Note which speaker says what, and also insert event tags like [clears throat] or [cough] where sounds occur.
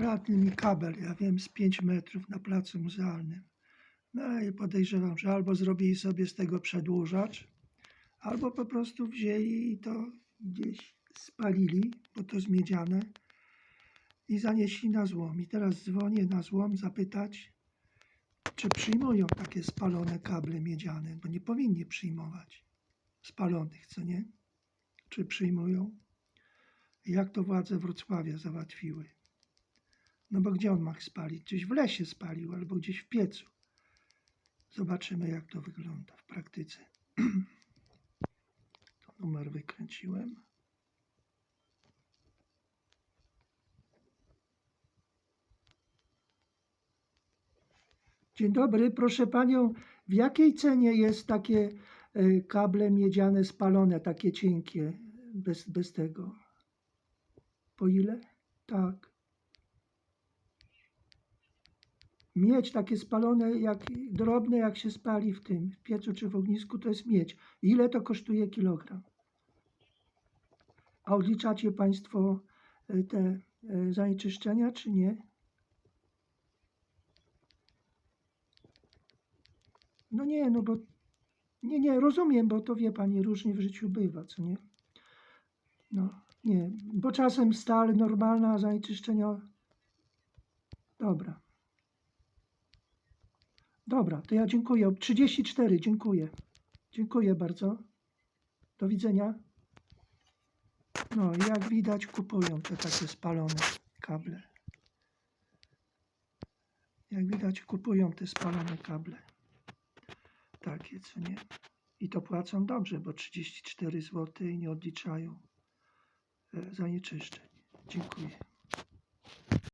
Speaker 1: ukradli mi kabel, ja wiem, z 5 metrów na placu muzealnym. No i podejrzewam, że albo zrobili sobie z tego przedłużacz, albo po prostu wzięli i to gdzieś spalili, bo to jest miedziane i zanieśli na złom. I teraz dzwonię na złom zapytać, czy przyjmują takie spalone kable miedziane, bo nie powinni przyjmować spalonych, co nie? Czy przyjmują? Jak to władze Wrocławia załatwiły? No bo gdzie on ma spalić? Gdzieś w lesie spalił albo gdzieś w piecu. Zobaczymy, jak to wygląda w praktyce. [clears throat] To numer wykręciłem. Dzień dobry, proszę panią, w jakiej cenie jest takie e, kable miedziane spalone, takie cienkie, bez, bez tego? Po ile? Tak. Miedź takie spalone, jak drobne, jak się spali w tym, w piecu czy w ognisku, to jest miedź. Ile to kosztuje kilogram? A odliczacie Państwo e, te e, zanieczyszczenia, czy nie? No nie, no bo nie, nie, rozumiem, bo to wie Pani, różnie w życiu bywa, co nie? No, nie, bo czasem stal normalna, zanieczyszczenia... Dobra. Dobra, to ja dziękuję. 34, dziękuję. Dziękuję bardzo. Do widzenia. No, jak widać, kupują te takie spalone kable. Jak widać, kupują te spalone kable. Takie, co nie? I to płacą dobrze, bo 34 zł i nie odliczają e, zanieczyszczeń. Dziękuję.